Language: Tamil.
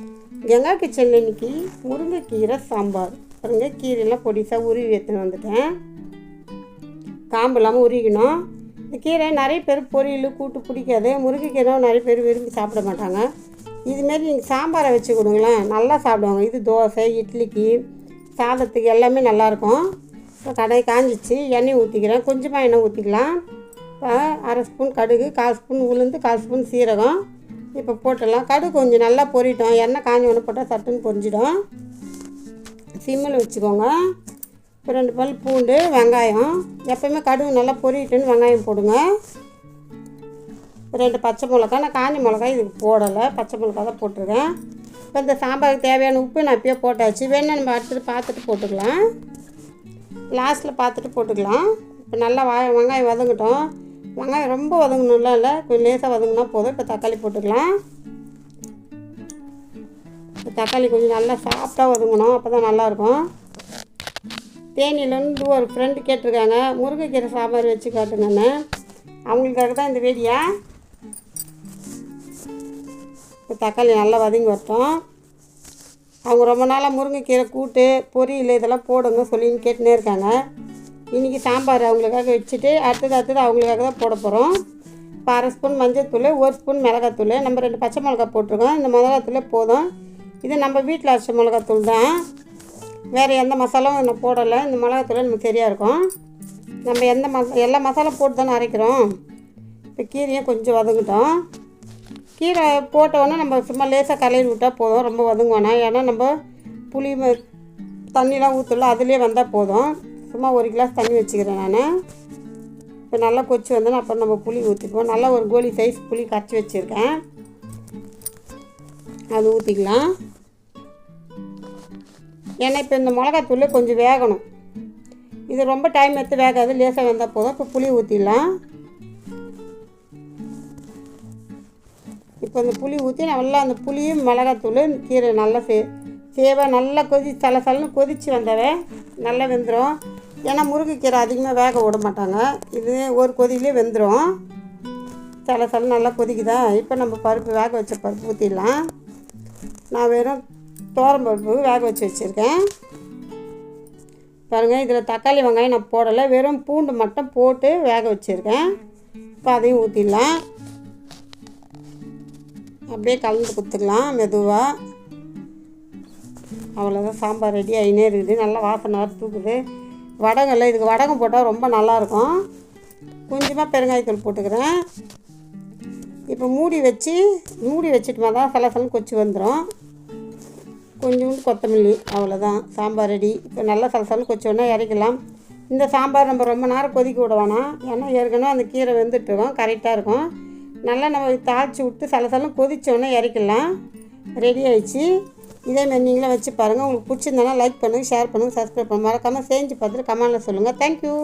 கங்கா கிச்சனில் இன்னைக்கு முருங்கைக்கீரை சாம்பார். பாருங்க கீரையெல்லாம் பொடிசாக உருவி எடுத்துன்னு வந்துட்டேன். காம்பு இல்லாமல் உருவிக்கணும் இந்த கீரை நிறைய பேர் பொரியல் கூட்டு பிடிக்காது. முருங்கைக்கீரை நிறைய பேர் விரும்பி சாப்பிட மாட்டாங்க. இதுமாரி நீங்கள் சாம்பாரை வச்சு கொடுங்களேன். நல்லா சாப்பிடுவாங்க. இது தோசை இட்லிக்கு சாதத்துக்கு எல்லாமே நல்லாயிருக்கும் இப்போ கடை காஞ்சிச்சு. எண்ணெய் ஊற்றிக்கிறேன் கொஞ்சமாக எண்ணெய் ஊற்றிக்கலாம் இப்போ அரை ஸ்பூன் கடுகு கால் ஸ்பூன் உளுந்து கால் ஸ்பூன் சீரகம். இப்போ போட்டுடலாம். கடுகு கொஞ்சம் நல்லா பொறிட்டோம் எண்ணெய் காஞ்சி ஒன்று போட்டால் சட்டுன்னு பொரிஞ்சிடும். சிம்மில் வச்சுக்கோங்க. இப்போ ரெண்டு பல் பூண்டு வெங்காயம். எப்போயுமே கடுகு நல்லா பொறிட்டுன்னு வெங்காயம் போடுங்க. ரெண்டு பச்சை மிளகா நான் காஞ்சி மிளகா இதுக்கு போடலை. பச்சை மிளகா தான் போட்டிருக்கேன். இப்போ இந்த சாம்பாருக்கு தேவையான உப்பு நான் அப்பயே போட்டாச்சு. வேணா நம்ம அடுத்தது பார்த்துட்டு போட்டுக்கலாம். லாஸ்ட்டில் பார்த்துட்டு போட்டுக்கலாம். இப்போ நல்லா வா வெங்காயம் வதங்கட்டும். வெங்காயம் ரொம்ப வதங்கணும்லாம் இல்லை? கொஞ்சம் லேசாக வதங்கினா போதும். இப்போ தக்காளி போட்டுக்கலாம். இப்போ தக்காளி கொஞ்சம் நல்லா சாஃப்டாக வதங்கணும். அப்போ தான் நல்லாயிருக்கும். தேனியிலேருந்து ஒரு ஃப்ரெண்டு கேட்டிருக்காங்க. முருங்கைக்கீரை சாம்பார் வச்சு காட்டுங்கன்னு. அவங்களுக்காக தான் இந்த வேடியா? இப்போ தக்காளி நல்லா வதங்கி வரட்டும். அவங்க ரொம்ப நாளாக முருங்கைக்கீரை கூட்டு பொரியல் இதெல்லாம் போடுங்க சொல்லின்னு கேட்டுனே இருக்காங்க. இன்றைக்கி சாம்பார் அவங்களுக்காக வச்சுட்டு அடுத்தது அடுத்தது அவங்களுக்காக தான் போட போகிறோம் இப்போ அரை ஸ்பூன் மஞ்சத்தூள் ஒரு ஸ்பூன் மிளகாத்தூள் நம்ம ரெண்டு பச்சை மிளகா போட்டிருக்கோம். இந்த மிளகாத்தூளே போதும். இது நம்ம வீட்டில் அரைச்ச மிளகாத்தூள் தான். வேறு எந்த மசாலாவும் இன்னும் போடலை. இந்த மிளகாத்தூள் நமக்கு சரியாக இருக்கும். நம்ம எந்த மசா எல்லா மசாலா போட்டு தானே அரைக்கிறோம். இப்போ கீரையும் கொஞ்சம் வதங்கிட்டோம். கீரை போட்டோன்னே நம்ம சும்மா லேசாக கலையில் விட்டால் போதும். ரொம்ப வதங்க ஏன்னா நம்ம புளி ம- தண்ணிலாம் ஊற்றல அதுலேயே வந்தால் போதும். சும்மா ஒரு கிளாஸ் தண்ணி வச்சுக்கிறேன் நான். இப்போ நல்லா கொச்சி வந்தோன்னா அப்புறம் நம்ம புளி ஊற்றிப்போம் நல்லா ஒரு கோலி சைஸ் புளி கரைச்சி வச்சுருக்கேன். அது ஊற்றிக்கலாம் ஏன்னா இப்போ இந்த மிளகாத்தூள் கொஞ்சம் வேகணும். இது ரொம்ப டைம் எடுத்து வேகாது லேசாக வந்தால் போதும். இப்போ புளி ஊற்றிடலாம் இப்போ இந்த புளி ஊற்றி நல்லா அந்த புளியும் மிளகாத்தூள் கீரை நல்லா சே சேவை நல்லா கொதி சல சலன்னு கொதித்து வந்தவே நல்லா வெந்துடும் ஏன்னா முருங்கைக்கீரை அதிகமாக வேக விட மாட்டாங்க. இது ஒரு கொதியிலே வெந்துடும் சில சில நல்லா கொதிக்குதா? இப்போ நம்ம பருப்பு வேக வச்ச பருப்பு ஊற்றிடலாம் நான் வெறும் தோரம் பருப்பு வேக வச்சு வச்சுருக்கேன். பாருங்கள் இதில் தக்காளி வெங்காயம் நான் போடலை. வெறும் பூண்டு மட்டும் போட்டு வேக வச்சுருக்கேன். இப்போ அதையும் ஊற்றிடலாம் அப்படியே கலந்து கொடுத்துக்கலாம் மெதுவாக அவ்வளோதான் சாம்பார் ரெடி ஆகினே இருக்குது. நல்லா வாசனை வர தூக்குது. வடகம்ல இதுக்கு வடகம் போட்டால் ரொம்ப நல்லாயிருக்கும் கொஞ்சமாக பெருங்காயத்தூள் போட்டுக்கிறேன். இப்போ மூடி வச்சு மூடி வச்சுட்டுமா தான் சலசலன்னு கொச்சி வந்துடும் கொஞ்சோண்டு கொத்தமல்லி அவ்வளோதான் சாம்பார் ரெடி. இப்போ நல்லா சலசலன்னு கொச்சோன்னா இறக்கலாம் இந்த சாம்பார் நம்ம ரொம்ப நேரம் கொதிக்க விட வேணாம். ஏன்னா ஏற்கனவே அந்த கீரை வெந்துட்டுருக்கோம் கரெக்டாக இருக்கும். நல்லா நம்ம தாளித்து விட்டு சலசலம் கொதிச்சோன்னே இறக்கலாம் ரெடி ஆயிடுச்சு. இதேமாரி நீங்களே வச்சு பாருங்கள் உங்களுக்கு பிடிச்சிருந்தானா லைக் பண்ணுங்கள் ஷேர் பண்ணுங்கள் சப்ஸ்கிரைப் பண்ணுங்கள் மறக்காமல் செஞ்சு பார்த்துட்டு கமெண்டில் சொல்லுங்கள் தேங்க்யூ